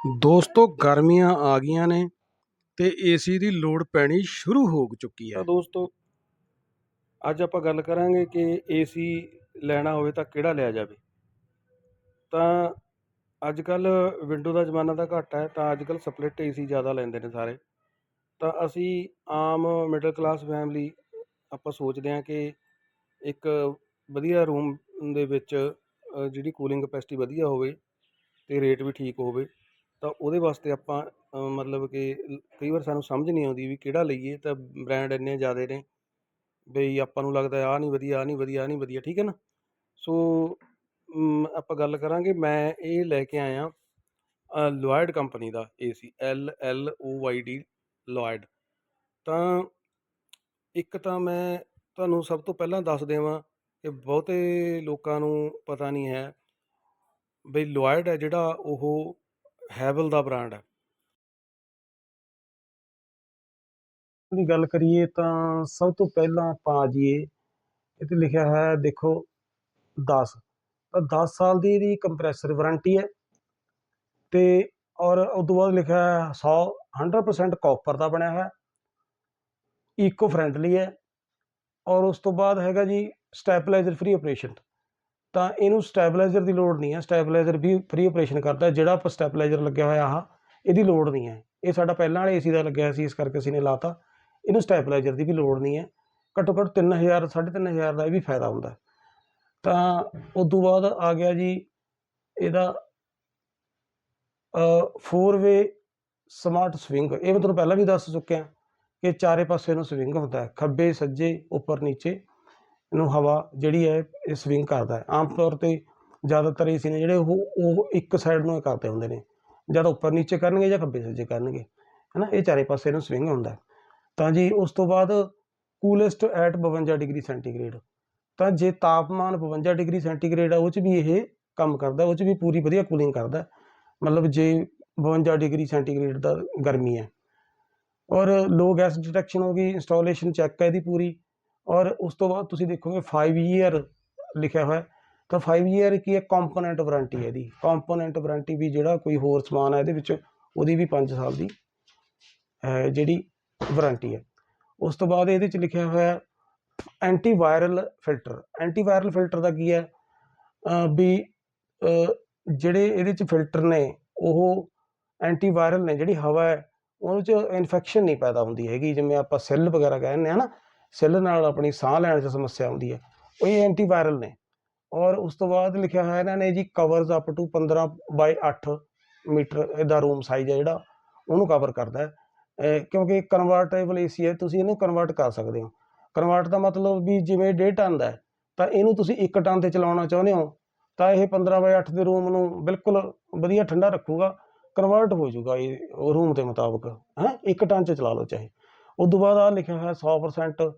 ਦੋਸਤੋ, ਗਰਮੀਆਂ ਆ ਗਈਆਂ ਨੇ ਤੇ ਏਸੀ ਦੀ ਲੋੜ ਪੈਣੀ ਸ਼ੁਰੂ ਹੋ ਚੁੱਕੀ ਹੈ। ਤਾਂ ਦੋਸਤੋ, ਅੱਜ ਆਪਾਂ ਗੱਲ ਕਰਾਂਗੇ ਕਿ ਏਸੀ ਲੈਣਾ ਹੋਵੇ ਤਾਂ ਕਿਹੜਾ ਲਿਆ ਜਾਵੇ। ਤਾਂ ਅੱਜ ਕੱਲ ਵਿੰਡੋ ਦਾ ਜ਼ਮਾਨਾ ਤਾਂ ਘੱਟ ਹੈ, ਤਾਂ ਅੱਜ ਕੱਲ ਸਪਲਿਟ ਏਸੀ ਜ਼ਿਆਦਾ ਲੈਂਦੇ ਨੇ ਸਾਰੇ। ਤਾਂ ਅਸੀਂ ਆਮ ਮਿਡਲ ਕਲਾਸ ਫੈਮਿਲੀ ਆਪਾਂ ਸੋਚਦੇ ਹਾਂ ਕਿ ਇੱਕ ਵਧੀਆ ਰੂਮ ਦੇ ਵਿੱਚ ਜਿਹੜੀ ਕੂਲਿੰਗ ਕਪੈਸਿਟੀ ਵਧੀਆ ਹੋਵੇ ਤੇ ਰੇਟ ਵੀ ਠੀਕ ਹੋਵੇ। ਤਾਂ ਉਹਦੇ ਵਾਸਤੇ ਆਪਾਂ ਮਤਲਬ ਕਿ ਕਈ ਵਾਰ ਸਾਨੂੰ ਸਮਝ ਨਹੀਂ ਆਉਂਦੀ ਵੀ ਕਿਹੜਾ ਲਈਏ ਤਾਂ ਬ੍ਰਾਂਡ ਇੰਨੇ ਜ਼ਿਆਦਾ ਨੇ ਬਈ ਆਪਾਂ ਨੂੰ ਲੱਗਦਾ ਆਹ ਨਹੀਂ ਵਧੀਆ, ਆਹ ਨਹੀਂ ਵਧੀਆ, ਆਹ ਨਹੀਂ ਵਧੀਆ, ਠੀਕ ਹੈ ਨਾ? ਸੋ ਆਪਾਂ ਗੱਲ ਕਰਾਂਗੇ, ਮੈਂ ਇਹ ਲੈ ਕੇ ਆਇਆ ਲੋਇਡ ਕੰਪਨੀ ਦਾ AC L L O Y D Lloyd ਤਾਂ ਇੱਕ ਤਾਂ ਮੈਂ ਤੁਹਾਨੂੰ ਸਭ ਤੋਂ ਪਹਿਲਾਂ ਦੱਸ ਦੇਵਾਂ ਕਿ ਬਹੁਤੇ ਲੋਕਾਂ ਨੂੰ ਪਤਾ ਨਹੀਂ ਹੈ ਬਈ ਲੋਇਡ ਹੈ ਜਿਹੜਾ ਉਹ ਹੈਵਲ ਦਾ ਬ੍ਰਾਂਡ ਹੈ। ਦੀ ਗੱਲ ਕਰੀਏ ਤਾਂ ਸਭ ਤੋਂ ਪਹਿਲਾਂ ਆਪਾਂ ਆ ਜਾਈਏ ਇੱਥੇ ਲਿਖਿਆ ਹੈ ਦੇਖੋ 10 ਤਾਂ 10 ਸਾਲ ਦੀ ਇਹਦੀ ਕੰਪਰੈਸਰ ਵਾਰੰਟੀ ਹੈ ਤੇ ਔਰ ਉਸ ਤੋਂ ਬਾਅਦ ਲਿਖਿਆ ਹੈ 100 100% ਕਾਪਰ ਦਾ ਬਣਿਆ ਹੋਇਆ। ਈਕੋ ਫ੍ਰੈਂਡਲੀ ਹੈ ਔਰ ਉਸ ਤੋਂ ਬਾਅਦ ਹੈਗਾ ਜੀ ਸਟੈਬਲਾਈਜ਼ਰ ਫ੍ਰੀ ਆਪਰੇਸ਼ਨ ਤਾਂ ਇਹਨੂੰ ਸਟੈਬਲਾਈਜ਼ਰ ਦੀ ਲੋੜ ਨਹੀਂ ਹੈ। ਸਟੈਬਲਾਈਜ਼ਰ ਵੀ ਫ੍ਰੀ ਆਪਰੇਸ਼ਨ ਕਰਦਾ ਜਿਹੜਾ ਆਪਾਂ ਸਟੈਬਲਾਈਜ਼ਰ ਲੱਗਿਆ ਹੋਇਆ ਆਹ, ਇਹਦੀ ਲੋੜ ਨਹੀਂ ਹੈ। ਇਹ ਸਾਡਾ ਪਹਿਲਾਂ ਵਾਲੇ ਏਸੀ ਦਾ ਲੱਗਿਆ ਸੀ, ਇਸ ਕਰਕੇ ਅਸੀਂ ਨੇ ਲਾਤਾ। ਇਹਨੂੰ ਸਟੈਬਲਾਈਜ਼ਰ ਦੀ ਵੀ ਲੋੜ ਨਹੀਂ ਹੈ। ਘੱਟੋ ਘੱਟ 3000 3500 ਦਾ ਇਹ ਵੀ ਫਾਇਦਾ ਹੁੰਦਾ ਤਾਂ ਉਸ ਤੋਂ ਬਾਅਦ ਆ ਗਿਆ ਜੀ ਇਹਦਾ ਫੋਰ ਵੇ ਸਮਾਰਟ ਸਵਿੰਗ ਇਹ ਮੈਂ ਤੁਹਾਨੂੰ ਪਹਿਲਾਂ ਵੀ ਦੱਸ ਚੁੱਕਿਆ ਕਿ ਚਾਰੇ ਪਾਸੇ ਨੂੰ ਸਵਿੰਗ ਹੁੰਦਾ ਹੈ। ਖੱਬੇ, ਸੱਜੇ, ਉੱਪਰ, ਨੀਚੇ। ਨੂੰ ਹਵਾ ਜਿਹੜੀ ਹੈ, ਇਹ ਸਵਿੰਗ ਕਰਦਾ ਹੈ। ਆਮ ਤੌਰ ਤੇ ਜ਼ਿਆਦਾਤਰ ਏਸੀ ਨੇ ਜਿਹੜੇ ਉਹ ਉਹ ਇੱਕ ਸਾਈਡ ਨੂੰ ਹੀ ਕਰਦੇ ਹੁੰਦੇ ਨੇ। ਜਾਂ ਤਾਂ ਉੱਪਰ ਨੀਚੇ ਕਰਨਗੇ ਜਾਂ ਖੱਬੇ ਸੱਜੇ ਕਰਨਗੇ ਹੈ ਨਾ ਇਹ ਚਾਰੇ ਪਾਸੇ ਨੂੰ ਸਵਿੰਗ ਹੁੰਦਾ ਤਾਂ ਜੀ ਉਸ ਤੋਂ ਬਾਅਦ ਕੂਲੈਸਟ ਐਟ 52 ਡਿਗਰੀ ਸੈਂਟੀਗ੍ਰੇਡ ਤਾਂ ਜੇ ਤਾਪਮਾਨ 52 ਡਿਗਰੀ ਸੈਂਟੀਗ੍ਰੇਡ ਆ, ਉਹ 'ਚ ਵੀ ਇਹ ਕੰਮ ਕਰਦਾ, ਉਹ 'ਚ ਵੀ ਪੂਰੀ ਵਧੀਆ ਕੂਲਿੰਗ ਕਰਦਾ। ਮਤਲਬ ਜੇ 52 ਡਿਗਰੀ ਸੈਂਟੀਗ੍ਰੇਡ ਦਾ ਗਰਮੀ ਹੈ। ਔਰ ਲੋ ਗੈਸ ਡਿਟੈਕਸ਼ਨ ਹੋ ਗਈ ਇੰਸਟਾਲੇਸ਼ਨ ਚੈੱਕ ਹੈ ਇਹਦੀ ਪੂਰੀ। ਔਰ ਉਸ ਤੋਂ ਬਾਅਦ ਤੁਸੀਂ ਦੇਖੋਗੇ 5 ਈਅਰ ਲਿਖਿਆ ਹੋਇਆ ਤਾਂ 5 ਈਅਰ ਕੀ ਹੈ ਕੰਪੋਨੈਂਟ ਵਾਰੰਟੀ ਹੈ ਇਹਦੀ। ਕੰਪੋਨੈਂਟ ਵਾਰੰਟੀ ਵੀ ਜਿਹੜਾ ਕੋਈ ਹੋਰ ਸਮਾਨ ਹੈ ਇਹਦੇ ਵਿੱਚ, ਉਹਦੀ ਵੀ 5 ਸਾਲ ਦੀ ਜਿਹੜੀ ਵਾਰੰਟੀ ਹੈ। ਉਸ ਤੋਂ ਬਾਅਦ ਇਹਦੇ ਚ ਲਿਖਿਆ ਹੋਇਆ anti viral filter anti viral filter ਦਾ ਕੀ ਹੈ? ਵੀ ਜਿਹੜੇ ਇਹਦੇ ਚ ਫਿਲਟਰ ਨੇ, ਉਹ ਐਂਟੀ ਵਾਇਰਲ ਨੇ, ਜਿਹੜੀ ਹਵਾ ਹੈ, ਉਹਦੇ ਚ ਇਨਫੈਕਸ਼ਨ ਨਹੀਂ ਪੈਦਾ ਹੁੰਦੀ ਹੈਗੀ। ਜਿਵੇਂ ਆਪਾਂ ਸੈੱਲ ਵਗੈਰਾ ਕਹਿੰਦੇ ਆ ਨਾ ਸੈੱਲ ਨਾਲ ਆਪਣੀ ਸਾਹ ਲੈਣ 'ਚ ਸਮੱਸਿਆ ਆਉਂਦੀ ਹੈ। ਉਹ ਇਹ ਐਂਟੀ ਵਾਇਰਲ ਨੇ। ਔਰ ਉਸ ਤੋਂ ਬਾਅਦ ਲਿਖਿਆ ਹੋਇਆ ਇਹਨਾਂ ਨੇ ਜੀ covers up to 15 by 8 metre ਇਹਦਾ ਰੂਮ ਸਾਈਜ਼ ਹੈ ਜਿਹੜਾ, ਉਹਨੂੰ ਕਵਰ ਕਰਦਾ ਹੈ। ਕਿਉਂਕਿ ਕਨਵਰਟੇਬਲ ਏਸੀ ਹੈ, ਤੁਸੀਂ ਇਹਨੂੰ ਕਨਵਰਟ ਕਰ ਸਕਦੇ ਹੋ। ਕਨਵਰਟ ਦਾ ਮਤਲਬ ਵੀ ਜਿਵੇਂ 1.5 ਟਨ ਦਾ ਤਾਂ ਇਹਨੂੰ ਤੁਸੀਂ 1 ਟਨ ਤੇ ਚਲਾਉਣਾ ਚਾਹੁੰਦੇ ਹੋ, ਤਾਂ ਇਹ 15 ਬਾਈ 8 ਦੇ ਰੂਮ ਨੂੰ ਬਿਲਕੁਲ ਵਧੀਆ ਠੰਡਾ ਰੱਖੂਗਾ ਕਨਵਰਟ ਹੋ ਜਾਊਗਾ ਇਹ ਰੂਮ ਦੇ ਮੁਤਾਬਕ। ਹੈ? 1 ਟਨ ਚ ਚਲਾ ਲਓ ਚਾਹੇ। ਉਸ ਤੋਂ ਬਾਅਦ ਆ ਲਿਖਿਆ ਹੋਇਆ 100%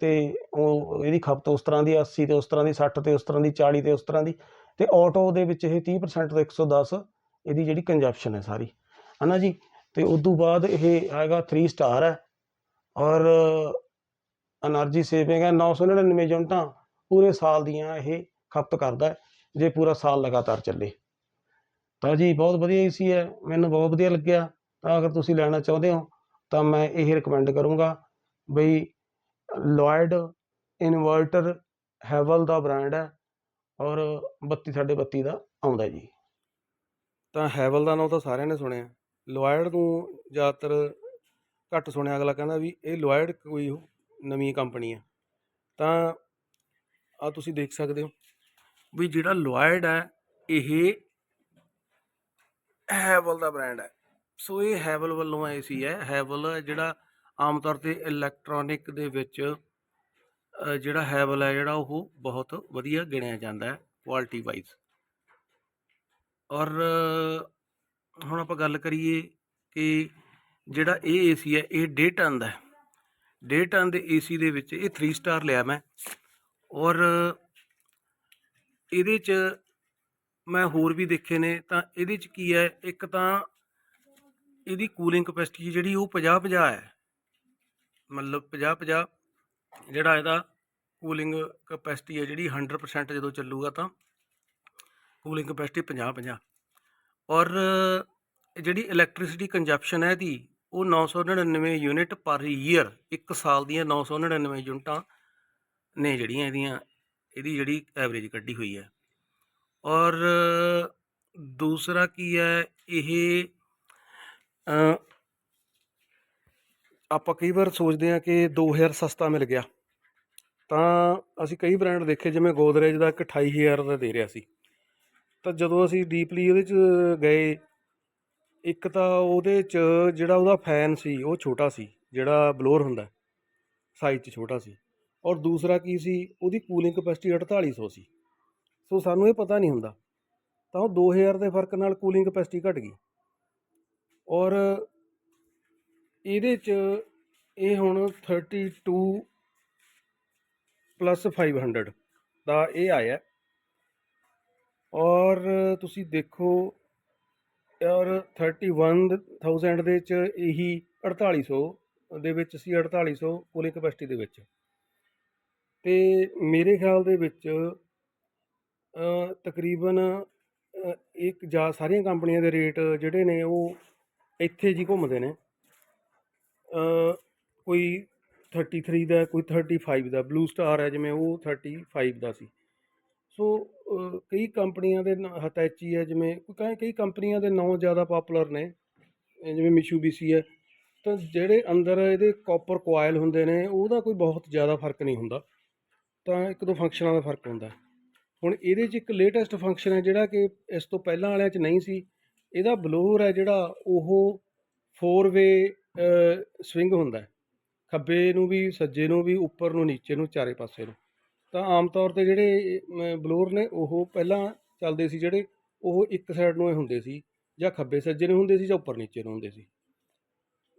ਤੇ ਉਹ ਇਹਦੀ ਖਪਤ ਉਸ ਤਰ੍ਹਾਂ ਦੀ 80 ਤੇ ਉਸ ਤਰ੍ਹਾਂ ਦੀ 60 ਤੇ ਉਸ ਤਰ੍ਹਾਂ ਦੀ 40 ਤੇ ਉਸ ਤਰ੍ਹਾਂ ਦੀ, ਤੇ ਆਟੋ ਦੇ ਵਿੱਚ ਇਹ 30% ਤੋਂ 110 ਇਹਦੀ ਜਿਹੜੀ ਕੰਜਪਸ਼ਨ ਹੈ ਸਾਰੀ। ਹਨਾ ਜੀ? ਤੇ ਉਸ ਤੋਂ ਬਾਅਦ ਇਹ ਆਏਗਾ 3 ਸਟਾਰ ਹੈ, ਔਰ એનર્ਜੀ ਸੇਵਿੰਗ ਹੈ 999 ਯੂਨਿਟਾਂ ਪੂਰੇ ਸਾਲ ਦੀਆਂ ਇਹ ਖਪਤ ਕਰਦਾ ਜੇ ਪੂਰਾ ਸਾਲ ਲਗਾਤਾਰ ਚੱਲੇ। ਤਾਂ ਜੀ, ਬਹੁਤ ਵਧੀਆ ਏਸੀ ਹੈ, ਮੈਨੂੰ ਬਹੁਤ ਵਧੀਆ ਲੱਗਿਆ। ਤਾਂ ਅਗਰ ਤੁਸੀਂ ਲੈਣਾ ਚਾਹੁੰਦੇ ਹੋ ਤਾਂ ਮੈਂ ਇਹ ਰਿਕਮੈਂਡ ਕਰੂੰਗਾ ਬਈ ਲੋਇਡ ਇਨਵਰਟਰ ਹੈਵਲ ਦਾ ਬ੍ਰਾਂਡ ਹੈ ਔਰ 32 ਸਾਡੇ 32 ਦਾ ਆਉਂਦਾ ਜੀ। ਤਾਂ ਹੈਵਲ ਦਾ ਨਾਮ ਤਾਂ ਸਾਰਿਆਂ ਨੇ ਸੁਣਿਆ। ਲੋਇਡ ਨੂੰ ਜ਼ਿਆਦਾਤਰ ਘੱਟ ਸੁਣਿਆ, ਅਗਲਾ ਕਹਿੰਦਾ ਵੀ ਇਹ ਲੋਇਡ ਕੋਈ ਨਵੀਂ ਕੰਪਨੀ ਹੈ। ਤਾਂ ਆ ਤੁਸੀਂ ਦੇਖ ਸਕਦੇ ਹੋ ਵੀ ਜਿਹੜਾ ਲੋਇਡ ਹੈ, ਇਹ ਹੈਵਲ ਦਾ ਬ੍ਰਾਂਡ ਹੈ। ਸੋ ਇਹ ਹੈਵਲ ਵੱਲੋਂ ਏਸੀ ਹੈ ਹੈਵਲ ਜਿਹੜਾ ਆਮ ਤੌਰ ਤੇ ਇਲੈਕਟ੍ਰੋਨਿਕ ਦੇ ਵਿੱਚ ਜਿਹੜਾ ਹੈਵਲ ਹੈ ਜਿਹੜਾ ਉਹ ਬਹੁਤ ਵਧੀਆ ਗਿਣਿਆ ਜਾਂਦਾ ਹੈ ਕੁਆਲਿਟੀ ਵਾਈਜ਼ ਔਰ, ਹੁਣ ਆਪਾਂ ਗੱਲ ਕਰੀਏ ਕਿ ਜਿਹੜਾ ਇਹ ਏਸੀ ਹੈ, ਇਹ 1.5 ਟਨ ਦਾ ਹੈ। 1.5 ਟਨ ਦੇ ਏਸੀ ਦੇ ਵਿੱਚ ਇਹ 3 ਸਟਾਰ ਲਿਆ ਮੈਂ। ਔਰ ਇਹਦੇ ਚ ਮੈਂ ਹੋਰ ਵੀ ਦੇਖੇ ਨੇ, ਤਾਂ ਇਹਦੇ ਚ ਕੀ ਹੈ, ਇੱਕ ਤਾਂ ਇਹਦੀ ਕੂਲਿੰਗ ਕਪੈਸਿਟੀ ਜਿਹੜੀ ਉਹ 50 50 ਹੈ। ਮਤਲਬ 50 50 ਜਿਹੜਾ ਇਹਦਾ ਕੂਲਿੰਗ ਕਪੈਸਿਟੀ ਹੈ ਜਿਹੜੀ 100% ਜਦੋਂ ਚੱਲੂਗਾ ਤਾਂ ਕੂਲਿੰਗ ਕਪੈਸਿਟੀ 50 50 ਔਰ ਜਿਹੜੀ ਇਲੈਕਟ੍ਰਿਸਿਟੀ ਕੰਜ਼ੰਪਸ਼ਨ ਹੈ ਇਹਦੀ, ਉਹ 999 ਯੂਨਿਟ ਪਰ ਈਅਰ ਇੱਕ ਸਾਲ ਦੀਆਂ 999 ਯੂਨਿਟਾਂ ਨੇ ਜਿਹੜੀਆਂ ਇਹਦੀਆਂ, ਇਹਦੀ ਜਿਹੜੀ ਐਵਰੇਜ ਕੱਢੀ ਹੋਈ ਹੈ। ਔਰ ਦੂਸਰਾ ਕੀ ਹੈ, ਇਹ ਆਪਾਂ ਕਈ ਵਾਰ ਸੋਚਦੇ ਹਾਂ ਕਿ 2000 ਸਸਤਾ ਮਿਲ ਗਿਆ। ਤਾਂ ਅਸੀਂ ਕਈ ਬ੍ਰਾਂਡ ਦੇਖੇ, ਜਿਵੇਂ ਗੋਦਰੇਜ ਦਾ ਇੱਕ 28000 ਦਾ ਦੇ ਰਿਹਾ ਸੀ। ਤਾਂ ਜਦੋਂ ਅਸੀਂ ਡੀਪਲੀ ਉਹਦੇ 'ਚ ਗਏ, ਇੱਕ ਤਾਂ ਉਹਦੇ 'ਚ ਜਿਹੜਾ ਉਹਦਾ ਫੈਨ ਸੀ, ਉਹ ਛੋਟਾ ਸੀ, ਜਿਹੜਾ ਬਲੋਰ ਹੁੰਦਾ, ਸਾਈਜ਼ 'ਚ ਛੋਟਾ ਸੀ। ਔਰ ਦੂਸਰਾ ਕੀ ਸੀ, ਉਹਦੀ ਕੂਲਿੰਗ ਕਪੈਸਿਟੀ 4800 ਸੀ ਸੋ। ਸਾਨੂੰ ਇਹ ਪਤਾ ਨਹੀਂ ਹੁੰਦਾ। ਤਾਂ ਉਹ 2000 ਦੇ ਫ਼ਰਕ ਨਾਲ ਕੂਲਿੰਗ ਕਪੈਸਿਟੀ ਘਟ ਗਈ। ਔਰ ਇਹਦੇ 'ਚ ਇਹ ਹੁਣ 32 ਪਲੱਸ 500 ਦਾ ਇਹ ਆਇਆ। ਔਰ ਤੁਸੀਂ ਦੇਖੋ, ਔਰ 31000 ਦੇ ਚ ਇਹੀ 4800 ਦੇ ਵਿੱਚ ਸੀ 4800 ਕੂਲਿੰਗ ਕਪੈਸਿਟੀ ਦੇ ਵਿੱਚ। ਤੇ ਮੇਰੇ ਖਿਆਲ ਦੇ ਵਿੱਚ ਤਕਰੀਬਨ ਇੱਕ ਜਾਂ ਸਾਰੀਆਂ ਕੰਪਨੀਆਂ ਦੇ ਰੇਟ ਜਿਹੜੇ ਨੇ ਉਹ ਇੱਥੇ ਜੀ ਘੁੰਮਦੇ ਨੇ। ਅ, ਕੋਈ 33 ਦਾ ਕੋਈ 35 ਦਾ ਬਲੂ ਸਟਾਰ ਹੈ ਜਿਵੇਂ ਉਹ 35 ਦਾ ਸੀ। ਸੋ ਕਈ ਕੰਪਨੀਆਂ ਦੇ ਹਤੈਚੀ ਹੈ ਜਿਵੇਂ ਕੋਈ ਕਈ ਕੰਪਨੀਆਂ ਦੇ ਨਾਂ ਜ਼ਿਆਦਾ ਪਾਪੂਲਰ ਨੇ ਇਹ ਜਿਵੇਂ ਮਿਸ਼ੂਬੀਸੀ ਹੈ। ਤਾਂ ਜਿਹੜੇ ਅੰਦਰ ਇਹਦੇ ਕਾਪਰ ਕੋਇਲ ਹੁੰਦੇ ਨੇ ਉਹਦਾ ਕੋਈ ਬਹੁਤ ਜ਼ਿਆਦਾ ਫ਼ਰਕ ਨਹੀਂ ਹੁੰਦਾ। ਤਾਂ ਇੱਕ ਦੋ ਫੰਕਸ਼ਨਾਂ ਦਾ ਫ਼ਰਕ ਹੁੰਦਾ। ਹੁਣ ਇਹਦੇ 'ਚ ਇੱਕ ਲੇਟੈਸਟ ਫੰਕਸ਼ਨ ਹੈ ਜਿਹੜਾ ਕਿ ਇਸ ਤੋਂ ਪਹਿਲਾਂ ਵਾਲਿਆਂ 'ਚ ਨਹੀਂ ਸੀ। ਇਹਦਾ ਬਲੋਰ ਹੈ ਜਿਹੜਾ ਉਹ 4 ਵੇ ਸਵਿੰਗ ਹੁੰਦਾ ਖੱਬੇ ਨੂੰ ਵੀ, ਸੱਜੇ ਨੂੰ ਵੀ, ਉੱਪਰ ਨੂੰ, ਨੀਚੇ ਨੂੰ, ਚਾਰੇ ਪਾਸੇ ਨੂੰ। ਤਾਂ ਆਮ ਤੌਰ ਤੇ ਜਿਹੜੇ ਬਲੋਰ ਨੇ, ਉਹ ਪਹਿਲਾਂ ਚੱਲਦੇ ਸੀ ਜਿਹੜੇ, ਉਹ ਇੱਕ ਸਾਈਡ ਨੂੰ ਹੀ ਹੁੰਦੇ ਸੀ, ਜਾਂ ਖੱਬੇ ਸੱਜੇ ਨੂੰ ਹੁੰਦੇ ਸੀ, ਜਾਂ ਉੱਪਰ ਨੀਚੇ ਨੂੰ ਹੁੰਦੇ ਸੀ।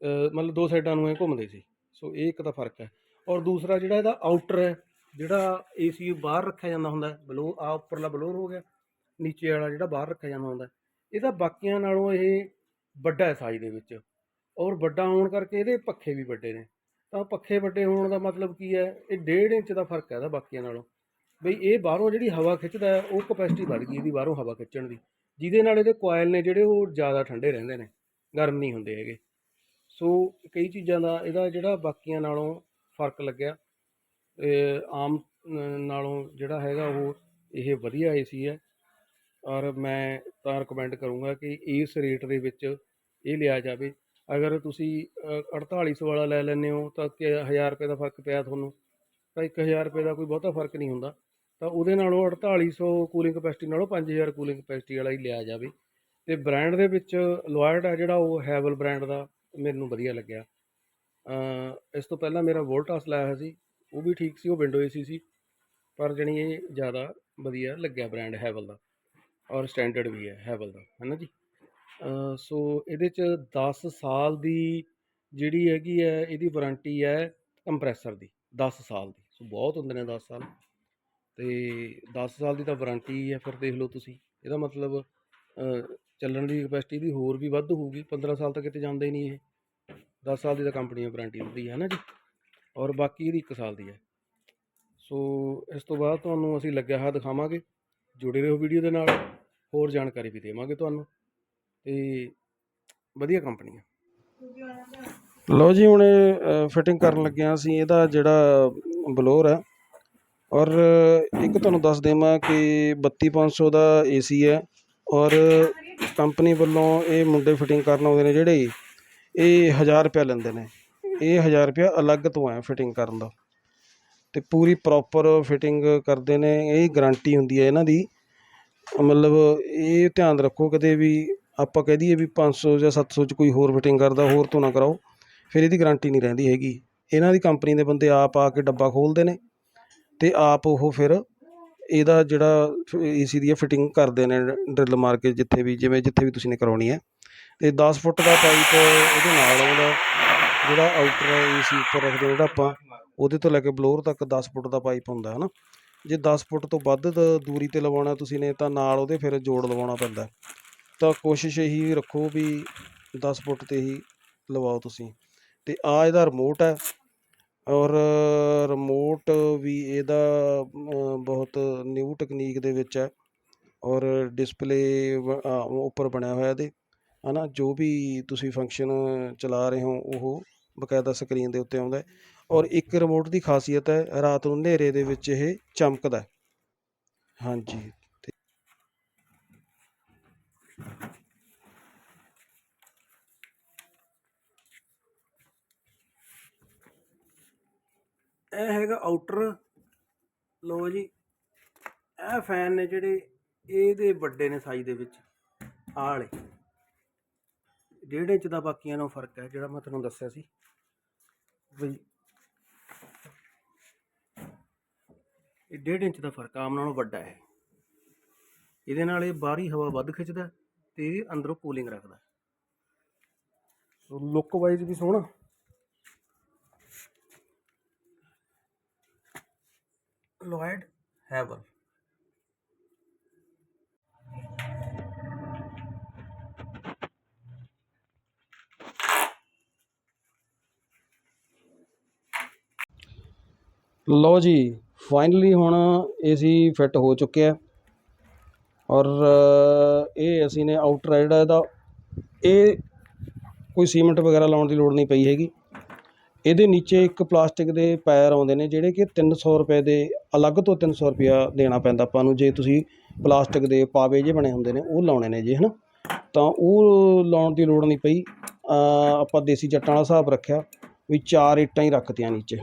ਮਤਲਬ ਦੋ ਸਾਈਡਾਂ ਨੂੰ ਇਹ ਘੁੰਮਦੇ ਸੀ। ਸੋ ਇਹ ਇੱਕ ਤਾਂ ਫ਼ਰਕ ਹੈ। ਔਰ ਦੂਸਰਾ ਜਿਹੜਾ ਇਹਦਾ ਆਊਟਰ ਹੈ, ਜਿਹੜਾ ਏਸੀ ਬਾਹਰ ਰੱਖਿਆ ਜਾਂਦਾ ਹੁੰਦਾ ਬਲੋ ਆ ਉੱਪਰਲਾ ਬਲੋਰ ਹੋ ਗਿਆ। ਨੀਚੇ ਵਾਲਾ ਜਿਹੜਾ ਬਾਹਰ ਰੱਖਿਆ ਜਾਂਦਾ ਹੁੰਦਾ ਇਹਦਾ ਬਾਕੀਆਂ ਨਾਲੋਂ ਇਹ ਵੱਡਾ ਹੈ ਸਾਈਜ਼ ਦੇ ਵਿੱਚ। ਔਰ ਵੱਡਾ ਹੋਣ ਕਰਕੇ ਇਹਦੇ ਪੱਖੇ ਵੀ ਵੱਡੇ ਨੇ। ਤਾਂ ਪੱਖੇ ਵੱਡੇ ਹੋਣ ਦਾ ਮਤਲਬ ਕੀ ਹੈ? ਇਹ 1.5 ਇੰਚ ਦਾ ਫ਼ਰਕ ਹੈ ਇਹਦਾ ਬਾਕੀਆਂ ਨਾਲੋਂ। ਬਈ ਇਹ ਬਾਹਰੋਂ ਜਿਹੜੀ ਹਵਾ ਖਿੱਚਦਾ ਹੈ, ਉਹ ਕਪੈਸਿਟੀ ਵੱਧ ਗਈ ਇਹਦੀ ਬਾਹਰੋਂ ਹਵਾ ਖਿੱਚਣ ਦੀ। ਜਿਹਦੇ ਨਾਲ ਇਹਦੇ ਕੋਇਲ ਨੇ ਜਿਹੜੇ ਉਹ ਜ਼ਿਆਦਾ ਠੰਡੇ ਰਹਿੰਦੇ ਨੇ, ਗਰਮ ਨਹੀਂ ਹੁੰਦੇ ਹੈਗੇ। ਸੋ ਕਈ ਚੀਜ਼ਾਂ ਦਾ ਇਹਦਾ ਜਿਹੜਾ ਬਾਕੀਆਂ ਨਾਲੋਂ ਫ਼ਰਕ ਲੱਗਿਆ। ਆਮ ਨਾਲੋਂ ਜਿਹੜਾ ਹੈਗਾ ਉਹ ਇਹ ਵਧੀਆ ਏਸੀ ਹੈ। ਔਰ ਮੈਂ ਤਾਂ ਰეკਮੈਂਡ ਕਰੂੰਗਾ ਕਿ ਇਸ ਰੇਟ ਦੇ ਵਿੱਚ ਇਹ ਲਿਆ ਜਾਵੇ। ਅਗਰ ਤੁਸੀਂ ਅ, 4800 ਵਾਲਾ ਲੈ ਲੈਂਦੇ ਹੋ ਤਾਂ ਕਿ 1000 ਰੁਪਏ ਦਾ ਫ਼ਰਕ ਪਿਆ ਤੁਹਾਨੂੰ ਤਾਂ 1000 ਰੁਪਏ ਦਾ ਕੋਈ ਬਹੁਤਾ ਫ਼ਰਕ ਨਹੀਂ ਹੁੰਦਾ। ਤਾਂ ਉਹਦੇ ਨਾਲੋਂ 4800 ਕੂਲਿੰਗ ਕਪੈਸਿਟੀ ਨਾਲੋਂ 5000 ਕੂਲਿੰਗ ਕਪੈਸਿਟੀ ਵਾਲਾ ਹੀ ਲਿਆ ਜਾਵੇ। ਤੇ ਬ੍ਰਾਂਡ ਦੇ ਵਿੱਚ ਲੋਇਡ ਆ ਜਿਹੜਾ ਉਹ ਹੈਵਲ ਬ੍ਰਾਂਡ ਦਾ ਮੈਨੂੰ ਵਧੀਆ ਲੱਗਿਆ। ਇਸ ਤੋਂ ਪਹਿਲਾਂ ਮੇਰਾ ਵੋਲਟਾਸ ਲਾਇਆ ਹੋਇਆ ਸੀ ਉਹ ਵੀ ਠੀਕ ਸੀ ਉਹ ਵਿੰਡੋ ਏਸੀ ਸੀ ਪਰ ਜਣੀ ਇਹ ਜ਼ਿਆਦਾ ਵਧੀਆ ਲੱਗਿਆ ਬ੍ਰਾਂਡ ਹੈਵਲ ਦਾ। ਔਰ ਸਟੈਂਡਰਡ ਵੀ ਹੈ ਹੈਵਲ ਦਾ ਹੈ ਨਾ ਜੀ ਸੋ ਇਹਦੇ ਚ 10 ਸਾਲ ਦੀ ਜਿਹੜੀ ਹੈਗੀ ਹੈ, ਇਹਦੀ ਵਾਰੰਟੀ ਹੈ ਕੰਪਰੈਸਰ ਦੀ 10 ਸਾਲ ਦੀ। ਸੋ ਬਹੁਤ ਹੁੰਦੇ ਨੇ 10 ਸਾਲ। ਤੇ 10 ਸਾਲ ਦੀ ਤਾਂ ਵਾਰੰਟੀ ਹੈ ਫਿਰ ਦੇਖ ਲਓ ਤੁਸੀਂ। ਇਹਦਾ ਮਤਲਬ ਚੱਲਣ ਦੀ ਕਪੈਸਿਟੀ ਦੀ ਹੋਰ ਵੀ ਵੱਧ ਹੋਊਗੀ 15 ਸਾਲ ਤੱਕ ਕਿਤੇ ਜਾਂਦਾ ਹੀ ਨਹੀਂ ਇਹ। 10 ਸਾਲ ਦੀ ਤਾਂ ਕੰਪਨੀ ਵਾਰੰਟੀ ਹੁੰਦੀ ਹੈ ਨਾ ਜੀ? ਔਰ ਬਾਕੀ ਇਹਦੀ 1 ਸਾਲ ਦੀ ਹੈ। ਸੋ ਇਸ ਤੋਂ ਬਾਅਦ ਤੁਹਾਨੂੰ ਅਸੀਂ ਲੱਗਿਆ ਹੋਇਆ ਦਿਖਾਵਾਂਗੇ। ਜੁੜੇ ਰਹੋ ਵੀਡੀਓ ਦੇ ਨਾਲ। ਹੋਰ ਜਾਣਕਾਰੀ ਵੀ ਦੇਵਾਂਗੇ ਤੁਹਾਨੂੰ। ਤੇ ਵਧੀਆ ਕੰਪਨੀ ਹੈ ਲਓ ਜੀ, ਹੁਣ ਫਿਟਿੰਗ ਕਰਨ ਲੱਗਿਆ ਅਸੀਂ, ਇਹਦਾ ਜਿਹੜਾ ਬਲੋਰ ਹੈ ਔਰ ਇੱਕ ਤੁਹਾਨੂੰ ਦੱਸ ਦੇਵਾਂ ਕਿ 32500 ਦਾ ਏਸੀ ਹੈ ਔਰ ਕੰਪਨੀ ਵੱਲੋਂ ਇਹ ਮੁੰਡੇ ਫਿਟਿੰਗ ਕਰਨ ਆਉਂਦੇ ਨੇ ਜਿਹੜੇ, ਇਹ 1000 ਰੁਪਏ ਲੈਂਦੇ ਨੇ। ਇਹ 1000 ਰੁਪਏ ਅਲੱਗ ਤੋਂ ਹੈ ਫਿਟਿੰਗ ਕਰਨ ਦਾ। ਤੇ ਪੂਰੀ ਪ੍ਰੋਪਰ ਫਿਟਿੰਗ ਕਰਦੇ ਨੇ, ਇਹ ਗਾਰੰਟੀ ਹੁੰਦੀ ਹੈ ਇਹਨਾਂ ਦੀ। ਮਤਲਬ ਇਹ ਧਿਆਨ ਰੱਖੋ ਕਦੇ ਵੀ ਆਪਾਂ ਕਹਿ ਦਈਏ ਵੀ ਪੰਜ ਸੌ ਜਾਂ ਸੱਤ ਸੌ ਚ ਕੋਈ ਹੋਰ ਫਿਟਿੰਗ ਕਰਦਾ, ਹੋਰ ਤੋਂ ਨਾ ਕਰਾਓ, ਫਿਰ ਇਹਦੀ ਗਰੰਟੀ ਨਹੀਂ ਰਹਿੰਦੀ ਹੈਗੀ। ਇਹਨਾਂ ਦੀ ਕੰਪਨੀ ਦੇ ਬੰਦੇ ਆਪ ਆ ਕੇ ਡੱਬਾ ਖੋਲ੍ਹਦੇ ਨੇ ਅਤੇ ਆਪ ਉਹ ਫਿਰ ਇਹਦਾ ਜਿਹੜਾ ਏ ਸੀ ਦੀ ਫਿਟਿੰਗ ਕਰਦੇ ਨੇ ਡਰਿਲ ਮਾਰ ਕੇ ਜਿੱਥੇ ਵੀ, ਜਿਵੇਂ ਜਿੱਥੇ ਵੀ ਤੁਸੀਂ ਨੇ ਕਰਾਉਣੀ ਹੈ। ਅਤੇ ਦਸ ਫੁੱਟ ਦਾ ਪਾਈਪ ਉਹਦੇ ਨਾਲ ਆਉਂਦਾ ਜਿਹੜਾ ਆਊਟਰ ਏ ਸੀ ਉੱਪਰ ਰੱਖਦੇ ਜਿਹੜਾ ਆਪਾਂ, ਉਹਦੇ ਤੋਂ ਲੈ ਕੇ ਬਲੋਰ ਤੱਕ ਦਸ ਫੁੱਟ ਦਾ ਪਾਈਪ ਹੁੰਦਾ ਹੈ ਨਾ। ਜੇ 10 ਫੁੱਟ ਤੋਂ ਵੱਧ ਦੂਰੀ ਤੇ ਲਵਾਉਣਾ ਤੁਸੀਂ ਨੇ, ਤਾਂ ਨਾਲ ਉਹਦੇ ਫਿਰ ਜੋੜ ਲਵਾਉਣਾ ਪੈਂਦਾ। ਤਾਂ ਕੋਸ਼ਿਸ਼ ਇਹੀ ਰੱਖੋ ਵੀ 10 ਫੁੱਟ ਤੇ ਹੀ ਲਵਾਓ ਤੁਸੀਂ। ਤੇ ਆ ਇਹਦਾ ਰਿਮੋਟ ਹੈ ਔਰ ਰਿਮੋਟ ਵੀ ਇਹਦਾ ਬਹੁਤ ਨਿਊ ਟੈਕਨੀਕ ਦੇ ਵਿੱਚ ਹੈ ਔਰ ਡਿਸਪਲੇ ਉੱਪਰ ਬਣਿਆ ਹੋਇਆ ਇਹਦੇ, ਹਨਾ? ਜੋ ਵੀ ਤੁਸੀਂ ਫੰਕਸ਼ਨ ਚਲਾ ਰਹੇ ਹੋ, ਉਹ ਬਕਾਇਦਾ ਸਕਰੀਨ ਦੇ ਉੱਤੇ ਆਉਂਦਾ ਔਰ ਇੱਕ ਰਿਮੋਟ ਦੀ ਖਾਸੀਅਤ ਹੈ, ਰਾਤ ਨੂੰ ਹਨੇਰੇ ਦੇ ਵਿੱਚ ਇਹ ਚਮਕਦਾ ਹਾਂਜੀ। ਇਹ ਹੈਗਾ ਆਊਟਰ ਲੋ ਜੀ, ਇਹ ਫੈਨ ਨੇ ਜਿਹੜੇ ਇਹਦੇ ਵੱਡੇ ਨੇ ਸਾਈਜ਼ ਦੇ ਵਿੱਚ ਆਲੇ ਵਾਲੇ। ਡੇਢ ਇੰਚ ਦਾ ਬਾਕੀਆਂ ਨਾਲੋਂ ਫ਼ਰਕ ਹੈ, ਜਿਹੜਾ ਮੈਂ ਤੁਹਾਨੂੰ ਦੱਸਿਆ ਸੀ। ਵੀ ਇਹ ਡੇਢ ਇੰਚ ਦਾ ਫ਼ਰਕ ਆਮ ਨਾਲੋਂ ਵੱਡਾ ਹੈ। ਇਹਦੇ ਨਾਲ ਇਹ ਬਾਹਰੀ ਹਵਾ ਵੱਧ ਖਿੱਚਦਾ ਤੇ ਇਹ ਅੰਦਰੋਂ ਕੂਲਿੰਗ ਰੱਖਦਾ ਲੁੱਕ ਵਾਈਜ਼ ਵੀ ਸੋਹਣਾ। ਲੋਇਡ ਹੈਵਲ ਲਓ ਜੀ ਫਾਈਨਲੀ ਹੁਣ ਏਸੀ ਫਿੱਟ ਹੋ ਚੁੱਕਿਆ ਔਰ ਇਹ ਅਸੀਂ ਨੇ ਆਊਟਰ ਜਿਹੜਾ ਇਹਦਾ, ਇਹ ਕੋਈ ਸੀਮੈਂਟ ਵਗੈਰਾ ਲਾਉਣ ਦੀ ਲੋੜ ਨਹੀਂ ਪਈ ਹੈਗੀ। ਇਹਦੇ ਨੀਚੇ ਇੱਕ ਪਲਾਸਟਿਕ ਦੇ ਪੈਰ ਆਉਂਦੇ ਨੇ, ਜਿਹੜੇ ਕਿ 300 ਰੁਪਏ ਦੇ, ਅਲੱਗ ਤੋਂ 300 ਰੁਪਿਆ ਦੇਣਾ ਪੈਂਦਾ ਆਪਾਂ ਨੂੰ, ਜੇ ਤੁਸੀਂ ਪਲਾਸਟਿਕ ਦੇ ਪਾਵੇ ਜੇ ਬਣੇ ਹੁੰਦੇ ਨੇ, ਉਹ ਲਾਉਣੇ ਨੇ ਜੀ, ਹਨਾ। ਤਾਂ ਉਹ ਲਾਉਣ ਦੀ ਲੋੜ ਨਹੀਂ ਪਈ। ਆਪਾਂ ਦੇਸੀ ਜੱਟਾਂ ਵਾਲਾ ਹਿਸਾਬ ਰੱਖਿਆ ਵੀ ਚਾਰ ਇੱਟਾਂ ਹੀ ਰੱਖਤੀਆਂ ਨੀਚੇ।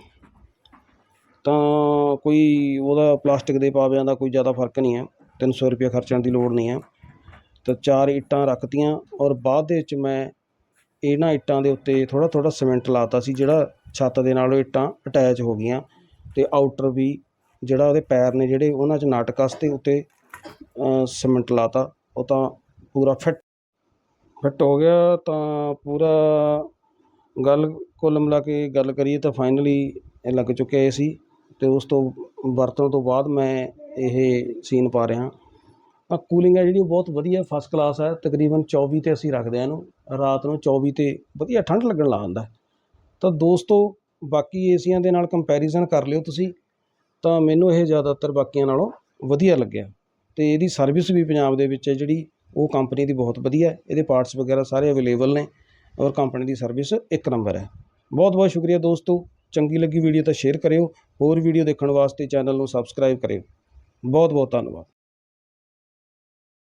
ਤਾਂ ਕੋਈ ਉਹਦਾ ਪਲਾਸਟਿਕ ਦੇ ਪਾਵਿਆਂ ਦਾ ਕੋਈ ਜ਼ਿਆਦਾ ਫ਼ਰਕ ਨਹੀਂ ਹੈ। ਤਿੰਨ ਸੌ ਰੁਪਇਆ ਖਰਚਣ ਦੀ ਲੋੜ ਨਹੀਂ ਹੈ। ਤਾਂ ਚਾਰ ਇੱਟਾਂ ਰੱਖਤੀਆਂ ਔਰ ਬਾਅਦ ਦੇ ਵਿੱਚ ਮੈਂ ਇਹਨਾਂ ਇੱਟਾਂ ਦੇ ਉੱਤੇ ਥੋੜ੍ਹਾ ਥੋੜ੍ਹਾ ਸੀਮੈਂਟ ਲਾਤਾ ਸੀ ਜਿਹੜਾ ਛੱਤ ਦੇ ਨਾਲ ਉਹ ਇੱਟਾਂ ਅਟੈਚ ਹੋ ਗਈਆਂ ਅਤੇ ਆਊਟਰ ਵੀ ਜਿਹੜਾ ਉਹਦੇ ਪੈਰ ਨੇ ਜਿਹੜੇ ਉਹਨਾਂ 'ਚ ਨਟ ਕਸਤੇ ਉੱਤੇ ਅ, ਸੀਮੈਂਟ ਲਾਤਾ। ਉਹ ਤਾਂ ਪੂਰਾ ਫਿੱਟ ਫਿੱਟ ਹੋ ਗਿਆ ਤਾਂ ਪੂਰਾ ਗੱਲ ਕੁੱਲ ਮਿਲਾ ਕੇ ਗੱਲ ਕਰੀਏ ਤਾਂ ਫਾਈਨਲੀ ਲੱਗ ਚੁੱਕਿਆ ਏ ਸੀ। ਅਤੇ ਉਸ ਤੋਂ ਵਰਤਣ ਤੋਂ ਬਾਅਦ ਮੈਂ ਇਹ ਸੀਨ ਪਾ ਰਿਹਾ। ਆ ਕੂਲਿੰਗ ਹੈ ਜਿਹੜੀ, ਉਹ ਬਹੁਤ ਵਧੀਆ ਫਸਟ ਕਲਾਸ ਹੈ। ਤਕਰੀਬਨ 24 ਤੇ ਅਸੀਂ ਰੱਖਦੇ ਹਾਂ ਇਹਨੂੰ। ਰਾਤ ਨੂੰ 24 ਤੇ ਵਧੀਆ ਠੰਡ ਲੱਗਣ ਲੱਗ ਜਾਂਦਾ। ਤਾਂ ਦੋਸਤੋ, ਬਾਕੀ ਏਸੀਆਂ ਦੇ ਨਾਲ ਕੰਪੈਰੀਜ਼ਨ ਕਰ ਲਿਓ ਤੁਸੀਂ, ਤਾਂ ਮੈਨੂੰ ਇਹ ਜ਼ਿਆਦਾਤਰ ਬਾਕੀਆਂ ਨਾਲੋਂ ਵਧੀਆ ਲੱਗਿਆ। ਅਤੇ ਇਹਦੀ ਸਰਵਿਸ ਵੀ ਪੰਜਾਬ ਦੇ ਵਿੱਚ ਹੈ ਜਿਹੜੀ, ਉਹ ਕੰਪਨੀ ਦੀ ਬਹੁਤ ਵਧੀਆ ਹੈ। ਇਹਦੇ ਪਾਰਟਸ ਵਗੈਰਾ ਸਾਰੇ ਅਵੇਲੇਬਲ ਨੇ ਔਰ ਕੰਪਨੀ ਦੀ ਸਰਵਿਸ ਇੱਕ ਨੰਬਰ ਹੈ। ਬਹੁਤ ਬਹੁਤ ਸ਼ੁਕਰੀਆ ਦੋਸਤੋ। ਚੰਗੀ ਲੱਗੀ ਵੀਡੀਓ ਤਾਂ ਸ਼ੇਅਰ ਕਰਿਓ। ਹੋਰ ਵੀਡੀਓ ਦੇਖਣ ਵਾਸਤੇ ਚੈਨਲ ਨੂੰ ਸਬਸਕ੍ਰਾਈਬ ਕਰਿਓ। ਬਹੁਤ ਬਹੁਤ ਧੰਨਵਾਦ।